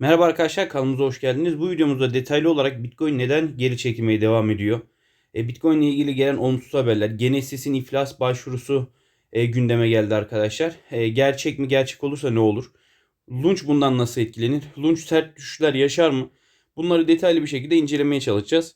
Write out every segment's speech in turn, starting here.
Merhaba arkadaşlar kanalımıza hoş geldiniz. Bu videomuzda detaylı olarak Bitcoin neden geri çekilmeye devam ediyor? E, Bitcoin ile ilgili gelen olumsuz haberler, Genesis'in iflas başvurusu e, gündeme geldi arkadaşlar. E, gerçek mi gerçek olursa ne olur? Lunch bundan nasıl etkilenir? Lunch sert düşüşler yaşar mı? Bunları detaylı bir şekilde incelemeye çalışacağız.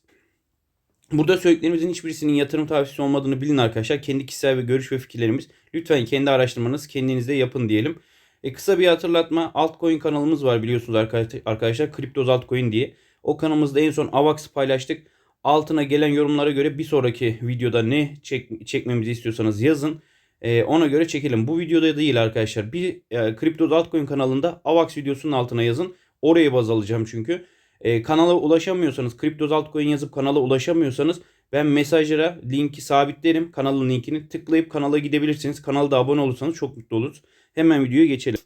Burada söylediklerimizin hiçbirisinin yatırım tavsiyesi olmadığını bilin arkadaşlar. Kendi kişisel ve görüş ve fikirlerimiz. Lütfen kendi araştırmanızı kendinizde yapın diyelim. E, kısa bir hatırlatma. Altcoin kanalımız var biliyorsunuz arkadaşlar. Kriptoz Altcoin diye. O kanalımızda en son AVAX paylaştık. Altına gelen yorumlara göre bir sonraki videoda ne çek, çekmemizi istiyorsanız yazın. E, ona göre çekelim. Bu videoda değil arkadaşlar. Bir e, Kriptoz Altcoin kanalında AVAX videosunun altına yazın. Oraya baz alacağım çünkü. E, kanala ulaşamıyorsanız, Kriptoz Altcoin yazıp kanala ulaşamıyorsanız ben mesajlara linki sabitlerim. Kanalın linkini tıklayıp kanala gidebilirsiniz. Kanalda abone olursanız çok mutlu oluruz. Hemen videoya geçelim.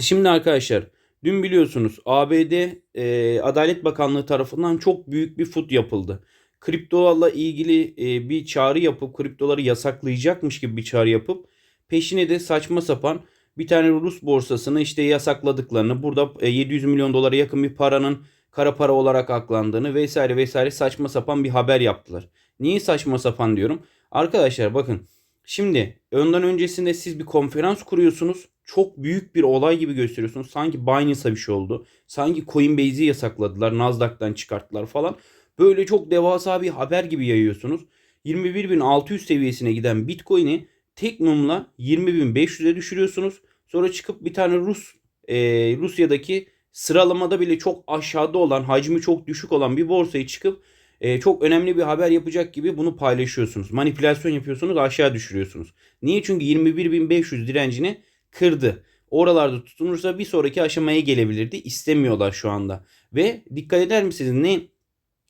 Şimdi arkadaşlar dün biliyorsunuz ABD e, Adalet Bakanlığı tarafından çok büyük bir fut yapıldı. Kriptolarla ilgili e, bir çağrı yapıp kriptoları yasaklayacakmış gibi bir çağrı yapıp peşine de saçma sapan bir tane Rus borsasını işte yasakladıklarını burada e, 700 milyon dolara yakın bir paranın kara para olarak aklandığını vesaire vesaire saçma sapan bir haber yaptılar. Niye saçma sapan diyorum? Arkadaşlar bakın Şimdi önden öncesinde siz bir konferans kuruyorsunuz. Çok büyük bir olay gibi gösteriyorsunuz. Sanki Binance'a bir şey oldu. Sanki Coinbase'i yasakladılar. Nasdaq'tan çıkarttılar falan. Böyle çok devasa bir haber gibi yayıyorsunuz. 21.600 seviyesine giden Bitcoin'i tek mumla 20.500'e düşürüyorsunuz. Sonra çıkıp bir tane Rus e, Rusya'daki sıralamada bile çok aşağıda olan, hacmi çok düşük olan bir borsayı çıkıp e, çok önemli bir haber yapacak gibi bunu paylaşıyorsunuz. Manipülasyon yapıyorsunuz aşağı düşürüyorsunuz. Niye? Çünkü 21.500 direncini kırdı. Oralarda tutunursa bir sonraki aşamaya gelebilirdi. İstemiyorlar şu anda. Ve dikkat eder misiniz ne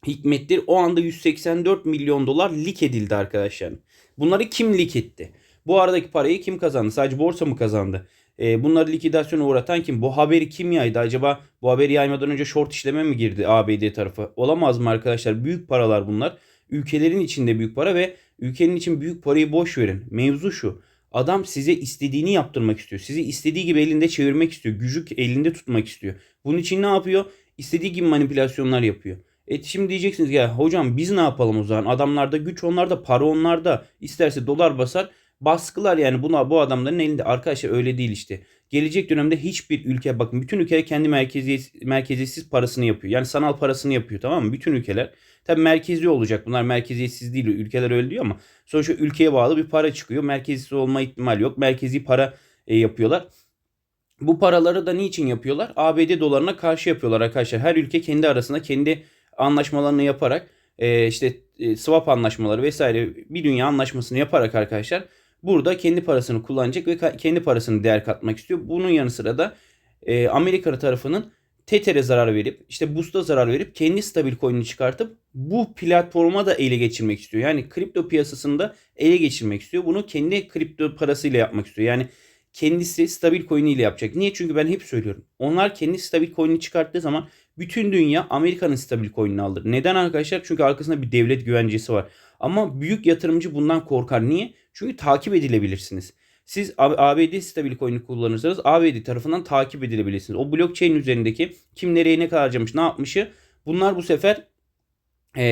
hikmettir? O anda 184 milyon dolar lik edildi arkadaşlar. Bunları kim lik etti? Bu aradaki parayı kim kazandı? Sadece borsa mı kazandı? E, bunları likidasyona uğratan kim? Bu haberi kim yaydı? Acaba bu haberi yaymadan önce short işleme mi girdi ABD tarafı? Olamaz mı arkadaşlar? Büyük paralar bunlar. Ülkelerin içinde büyük para ve ülkenin için büyük parayı boş verin. Mevzu şu. Adam size istediğini yaptırmak istiyor. Sizi istediği gibi elinde çevirmek istiyor. Gücü elinde tutmak istiyor. Bunun için ne yapıyor? İstediği gibi manipülasyonlar yapıyor. E şimdi diyeceksiniz ya hocam biz ne yapalım o zaman? Adamlarda güç onlarda, para onlarda. İsterse dolar basar baskılar yani buna bu adamların elinde. Arkadaşlar öyle değil işte. Gelecek dönemde hiçbir ülke bakın bütün ülkeler kendi merkezi merkeziyetsiz parasını yapıyor. Yani sanal parasını yapıyor tamam mı? Bütün ülkeler. Tabi merkezi olacak. Bunlar merkeziyetsiz değil. Ülkeler öyle diyor ama sonuçta ülkeye bağlı bir para çıkıyor. Merkezsiz olma ihtimali yok. Merkezi para e, yapıyorlar. Bu paraları da niçin yapıyorlar? ABD dolarına karşı yapıyorlar arkadaşlar. Her ülke kendi arasında kendi anlaşmalarını yaparak e, işte e, swap anlaşmaları vesaire bir dünya anlaşmasını yaparak arkadaşlar burada kendi parasını kullanacak ve kendi parasını değer katmak istiyor. Bunun yanı sıra da e, Amerika tarafının Tether'e zarar verip işte Boost'a zarar verip kendi stabil coin'ini çıkartıp bu platforma da ele geçirmek istiyor. Yani kripto piyasasında ele geçirmek istiyor. Bunu kendi kripto parasıyla yapmak istiyor. Yani kendisi stabil coin ile yapacak. Niye? Çünkü ben hep söylüyorum. Onlar kendi stabil coin'ini çıkarttığı zaman bütün dünya Amerika'nın stabil coin'ini alır. Neden arkadaşlar? Çünkü arkasında bir devlet güvencesi var. Ama büyük yatırımcı bundan korkar. Niye? Çünkü takip edilebilirsiniz. Siz ABD stabil coin'i kullanırsanız ABD tarafından takip edilebilirsiniz. O blockchain üzerindeki kim nereye ne kadar harcamış, ne yapmışı bunlar bu sefer e,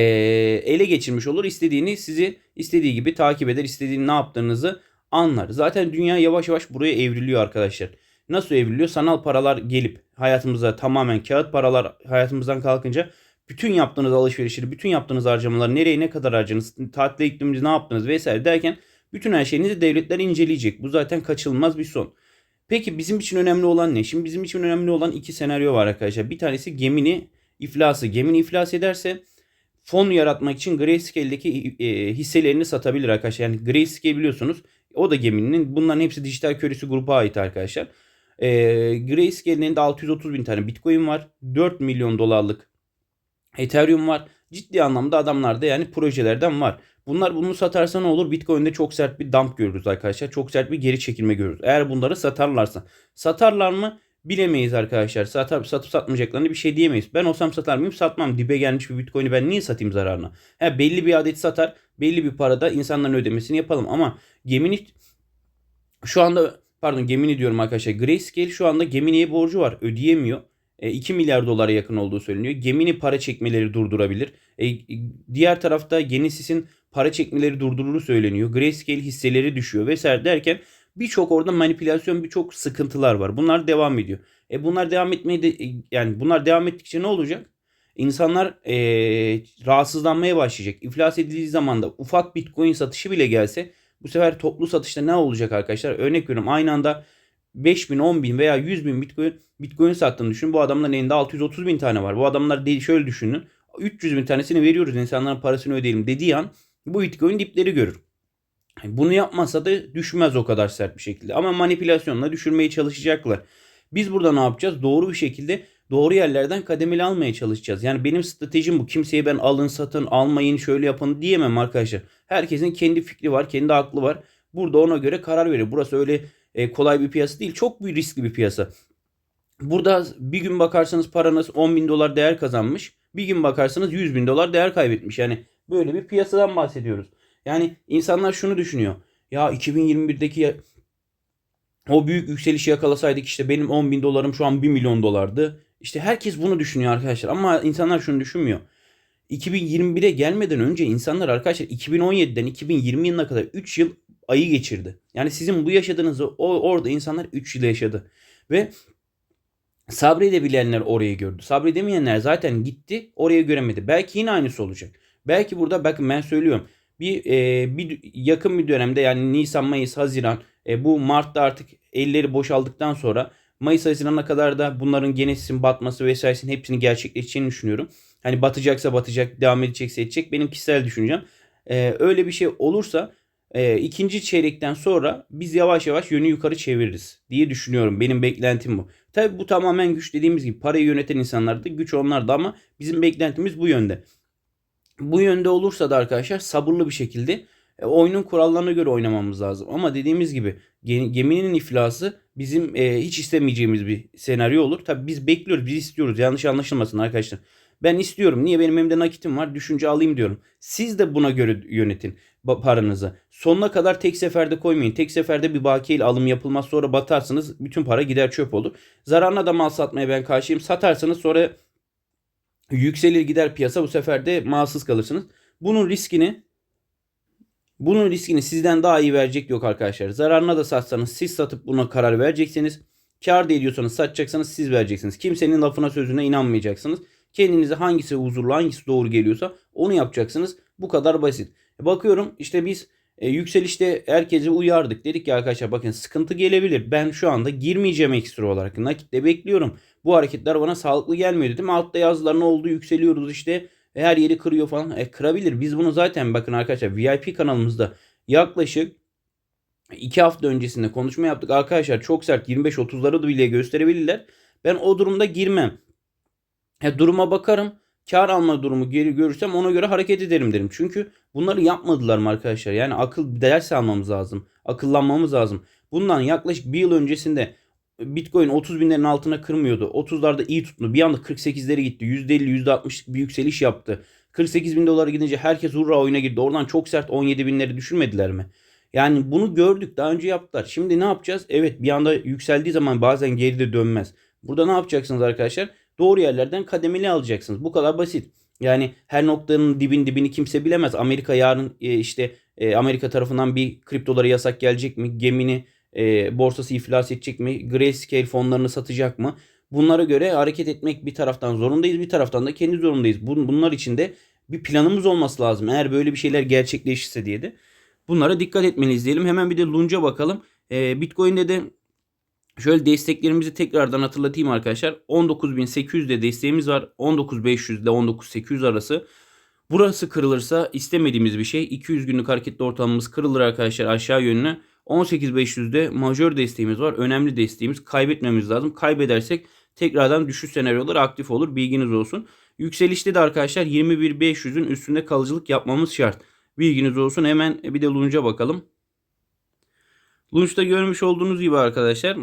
ele geçirmiş olur. İstediğini sizi istediği gibi takip eder. istediğini ne yaptığınızı anlar. Zaten dünya yavaş yavaş buraya evriliyor arkadaşlar. Nasıl evriliyor? Sanal paralar gelip hayatımıza tamamen kağıt paralar hayatımızdan kalkınca bütün yaptığınız alışverişleri, bütün yaptığınız harcamalar nereye ne kadar harcadınız, tatile gittiğiniz ne yaptınız vesaire derken bütün her şeyinizi devletler inceleyecek. Bu zaten kaçınılmaz bir son. Peki bizim için önemli olan ne? Şimdi bizim için önemli olan iki senaryo var arkadaşlar. Bir tanesi gemini iflası. Gemini iflas ederse fon yaratmak için Grayscale'deki e, hisselerini satabilir arkadaşlar. Yani Grayscale biliyorsunuz o da geminin. Bunların hepsi dijital körüsü gruba ait arkadaşlar. E, Grayscale'nin de 630 bin tane Bitcoin var. 4 milyon dolarlık Ethereum var. Ciddi anlamda adamlarda yani projelerden var. Bunlar bunu satarsa ne olur? Bitcoin'de çok sert bir dump görürüz arkadaşlar. Çok sert bir geri çekilme görürüz. Eğer bunları satarlarsa. Satarlar mı? Bilemeyiz arkadaşlar. Satar, satıp satmayacaklarını bir şey diyemeyiz. Ben olsam satar mıyım? Satmam. Dibe gelmiş bir Bitcoin'i ben niye satayım zararına? He, belli bir adet satar. Belli bir parada insanların ödemesini yapalım. Ama Gemini şu anda pardon Gemini diyorum arkadaşlar. Grayscale şu anda Gemini'ye borcu var. Ödeyemiyor. E, 2 milyar dolara yakın olduğu söyleniyor. Gemini para çekmeleri durdurabilir. E, diğer tarafta Genesis'in para çekmeleri durdururu söyleniyor. Grayscale hisseleri düşüyor vesaire derken birçok orada manipülasyon birçok sıkıntılar var. Bunlar devam ediyor. E bunlar devam etmeye de yani bunlar devam ettikçe ne olacak? İnsanlar e, rahatsızlanmaya başlayacak. İflas edildiği zaman da ufak bitcoin satışı bile gelse bu sefer toplu satışta ne olacak arkadaşlar? Örnek veriyorum aynı anda 5 bin, 10 bin veya 100 bin bitcoin, bitcoin sattığını düşün. Bu adamların elinde 630 bin tane var. Bu adamlar değil şöyle düşünün. 300 bin tanesini veriyoruz insanların parasını ödeyelim dediği an bu bitcoin dipleri görür. Bunu yapmasa da düşmez o kadar sert bir şekilde. Ama manipülasyonla düşürmeye çalışacaklar. Biz burada ne yapacağız? Doğru bir şekilde doğru yerlerden kademeli almaya çalışacağız. Yani benim stratejim bu. Kimseye ben alın satın almayın şöyle yapın diyemem arkadaşlar. Herkesin kendi fikri var, kendi aklı var. Burada ona göre karar veriyor. Burası öyle e, kolay bir piyasa değil. Çok büyük riskli bir piyasa. Burada bir gün bakarsanız paranız 10 bin dolar değer kazanmış. Bir gün bakarsanız 100 bin dolar değer kaybetmiş. Yani böyle bir piyasadan bahsediyoruz. Yani insanlar şunu düşünüyor. Ya 2021'deki o büyük yükselişi yakalasaydık işte benim 10 bin dolarım şu an 1 milyon dolardı. İşte herkes bunu düşünüyor arkadaşlar ama insanlar şunu düşünmüyor. 2021'e gelmeden önce insanlar arkadaşlar 2017'den 2020 yılına kadar 3 yıl ayı geçirdi. Yani sizin bu yaşadığınızı o, orada insanlar 3 yıl yaşadı. Ve sabredebilenler orayı gördü. Sabredemeyenler zaten gitti oraya göremedi. Belki yine aynısı olacak. Belki burada bakın ben söylüyorum. Bir, e, bir yakın bir dönemde yani Nisan, Mayıs, Haziran e, bu Mart'ta artık elleri boşaldıktan sonra Mayıs Haziran'a kadar da bunların genesisin batması vesairesinin hepsini gerçekleşeceğini düşünüyorum. Hani batacaksa batacak, devam edecekse edecek. Benim kişisel düşüncem. E, öyle bir şey olursa e, ikinci çeyrekten sonra biz yavaş yavaş yönü yukarı çeviririz diye düşünüyorum. Benim beklentim bu. Tabi bu tamamen güç dediğimiz gibi parayı yöneten insanlarda güç onlarda ama bizim beklentimiz bu yönde. Bu yönde olursa da arkadaşlar sabırlı bir şekilde e, oyunun kurallarına göre oynamamız lazım. Ama dediğimiz gibi geminin iflası bizim e, hiç istemeyeceğimiz bir senaryo olur. Tabi biz bekliyoruz, biz istiyoruz. Yanlış anlaşılmasın arkadaşlar. Ben istiyorum. Niye benim elimde nakitim var? Düşünce alayım diyorum. Siz de buna göre yönetin paranızı. Sonuna kadar tek seferde koymayın. Tek seferde bir bakiye alım yapılmaz sonra batarsınız. Bütün para gider çöp olur. Zararına da mal satmaya ben karşıyım. Satarsanız sonra yükselir gider piyasa. Bu sefer de malsız kalırsınız. Bunun riskini bunun riskini sizden daha iyi verecek yok arkadaşlar. Zararına da satsanız siz satıp buna karar vereceksiniz. Kar da ediyorsanız satacaksanız siz vereceksiniz. Kimsenin lafına sözüne inanmayacaksınız. Kendinize hangisi huzurlu hangisi doğru geliyorsa onu yapacaksınız. Bu kadar basit. E, bakıyorum işte biz e, yükselişte herkese uyardık. Dedik ki arkadaşlar bakın sıkıntı gelebilir. Ben şu anda girmeyeceğim ekstra olarak. Nakitte bekliyorum. Bu hareketler bana sağlıklı gelmiyor dedim. Altta yazılar ne oldu yükseliyoruz işte. E, her yeri kırıyor falan. E, kırabilir. Biz bunu zaten bakın arkadaşlar VIP kanalımızda yaklaşık 2 hafta öncesinde konuşma yaptık. Arkadaşlar çok sert 25-30'ları da bile gösterebilirler. Ben o durumda girmem. E, duruma bakarım. Kar alma durumu geri görürsem ona göre hareket ederim derim. Çünkü bunları yapmadılar mı arkadaşlar? Yani akıl ders almamız lazım. Akıllanmamız lazım. Bundan yaklaşık bir yıl öncesinde Bitcoin 30 binlerin altına kırmıyordu. 30'larda iyi tuttu. Bir anda 48'lere gitti. %50, %60'lık bir yükseliş yaptı. 48 bin dolara gidince herkes hurra oyuna girdi. Oradan çok sert 17 binleri düşürmediler mi? Yani bunu gördük. Daha önce yaptılar. Şimdi ne yapacağız? Evet bir anda yükseldiği zaman bazen geride dönmez. Burada ne yapacaksınız arkadaşlar? Doğru yerlerden kademeli alacaksınız. Bu kadar basit. Yani her noktanın dibin dibini kimse bilemez. Amerika yarın e, işte e, Amerika tarafından bir kriptolara yasak gelecek mi? Gemini e, borsası iflas edecek mi? Grayscale fonlarını satacak mı? Bunlara göre hareket etmek bir taraftan zorundayız. Bir taraftan da kendi zorundayız. Bunlar için de bir planımız olması lazım. Eğer böyle bir şeyler gerçekleşirse diye de. Bunlara dikkat etmeliyiz diyelim. Hemen bir de Lunch'a bakalım. E, Bitcoin'de de Şöyle desteklerimizi tekrardan hatırlatayım arkadaşlar. 19.800'de desteğimiz var. 19.500 ile 19.800 arası. Burası kırılırsa istemediğimiz bir şey. 200 günlük hareketli ortalamamız kırılır arkadaşlar aşağı yönüne. 18.500'de majör desteğimiz var. Önemli desteğimiz. Kaybetmemiz lazım. Kaybedersek tekrardan düşüş senaryoları aktif olur. Bilginiz olsun. Yükselişte de arkadaşlar 21.500'ün üstünde kalıcılık yapmamız şart. Bilginiz olsun. Hemen bir de Lunch'a bakalım. Lunch'ta görmüş olduğunuz gibi arkadaşlar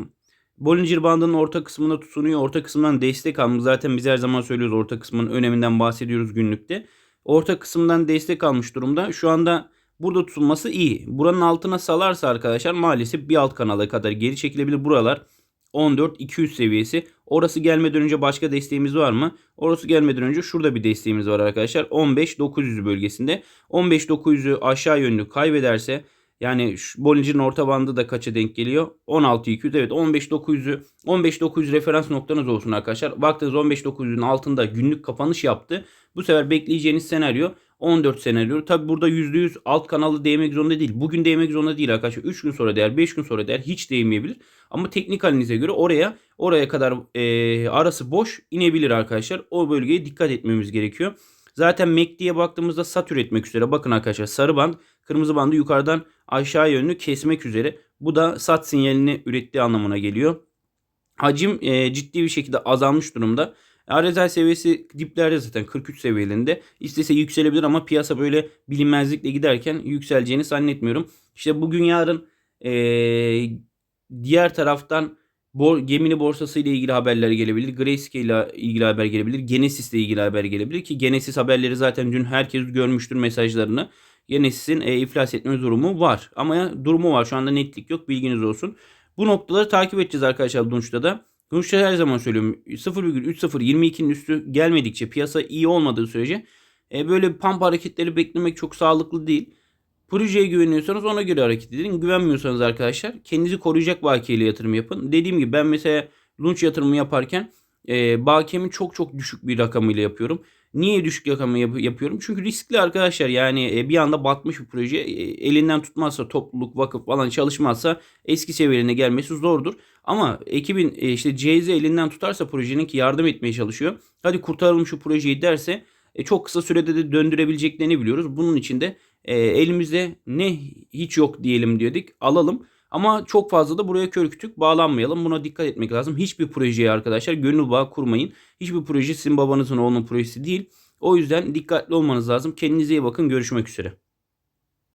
Bollinger bandının orta kısmına tutunuyor. Orta kısmından destek almış. Zaten biz her zaman söylüyoruz orta kısmının öneminden bahsediyoruz günlükte. Orta kısımdan destek almış durumda. Şu anda burada tutulması iyi. Buranın altına salarsa arkadaşlar maalesef bir alt kanala kadar geri çekilebilir. Buralar 14 200 seviyesi. Orası gelmeden önce başka desteğimiz var mı? Orası gelmeden önce şurada bir desteğimiz var arkadaşlar. 15 900 bölgesinde. 15 900'ü aşağı yönlü kaybederse yani şu Bollinger'in orta bandı da kaça denk geliyor? 16 200 evet 15 900'ü 15 900 referans noktanız olsun arkadaşlar. Baktınız 15 900'ün altında günlük kapanış yaptı. Bu sefer bekleyeceğiniz senaryo 14 senaryo. Tabi burada %100 alt kanalı değmek zorunda değil. Bugün değmek zorunda değil arkadaşlar. 3 gün sonra değer, 5 gün sonra değer hiç değmeyebilir. Ama teknik halinize göre oraya oraya kadar e, arası boş inebilir arkadaşlar. O bölgeye dikkat etmemiz gerekiyor. Zaten MACD'ye baktığımızda sat üretmek üzere. Bakın arkadaşlar sarı band kırmızı bandı yukarıdan aşağı yönlü kesmek üzere. Bu da sat sinyalini ürettiği anlamına geliyor. Hacim e, ciddi bir şekilde azalmış durumda. RSI seviyesi diplerde zaten 43 seviyelerinde. İstese yükselebilir ama piyasa böyle bilinmezlikle giderken yükseleceğini zannetmiyorum. İşte bugün yarın e, diğer taraftan Bor, Gemini borsası ile ilgili haberler gelebilir. Grayscale ile ilgili haber gelebilir. Genesis ile ilgili haber gelebilir ki Genesis haberleri zaten dün herkes görmüştür mesajlarını. Genesis'in e, iflas etme durumu var. Ama durumu var. Şu anda netlik yok. Bilginiz olsun. Bu noktaları takip edeceğiz arkadaşlar Dunç'ta da. Dunç'ta her zaman söylüyorum 0,30-22'nin üstü gelmedikçe piyasa iyi olmadığı sürece e, böyle pump hareketleri beklemek çok sağlıklı değil. Projeye güveniyorsanız ona göre hareket edin. Güvenmiyorsanız arkadaşlar kendinizi koruyacak bakiyeyle yatırım yapın. Dediğim gibi ben mesela lunch yatırımı yaparken e, bakiyemin çok çok düşük bir rakamıyla yapıyorum. Niye düşük rakamı yap- yapıyorum? Çünkü riskli arkadaşlar. Yani e, bir anda batmış bir proje e, elinden tutmazsa topluluk, vakıf falan çalışmazsa eski seviyelerine gelmesi zordur. Ama ekibin e, işte CZ elinden tutarsa projenin ki yardım etmeye çalışıyor. Hadi kurtaralım şu projeyi derse e, çok kısa sürede de döndürebileceklerini biliyoruz. Bunun için de e, elimizde ne hiç yok diyelim diyorduk alalım. Ama çok fazla da buraya kör kütük bağlanmayalım. Buna dikkat etmek lazım. Hiçbir projeye arkadaşlar gönül bağı kurmayın. Hiçbir proje sizin babanızın oğlunun projesi değil. O yüzden dikkatli olmanız lazım. Kendinize iyi bakın. Görüşmek üzere.